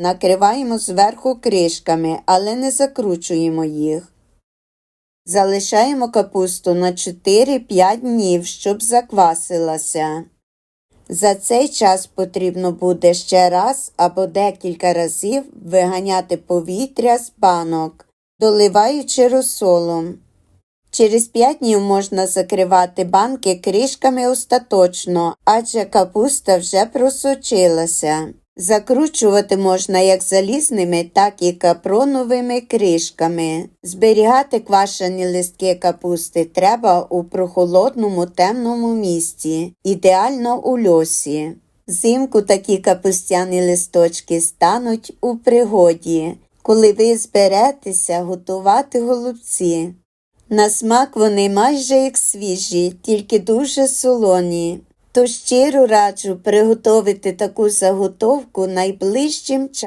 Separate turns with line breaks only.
Накриваємо зверху кришками, але не закручуємо їх. Залишаємо капусту на 4-5 днів, щоб заквасилася. За цей час потрібно буде ще раз або декілька разів виганяти повітря з банок, доливаючи розсолом. Через 5 днів можна закривати банки кришками остаточно, адже капуста вже просочилася. Закручувати можна як залізними, так і капроновими кришками. Зберігати квашені листки капусти треба у прохолодному темному місці, ідеально у льосі. Взимку такі капустяні листочки стануть у пригоді, коли ви зберетеся готувати голубці. На смак вони майже як свіжі, тільки дуже солоні. Тож щиро раджу приготовити таку заготовку найближчим часом.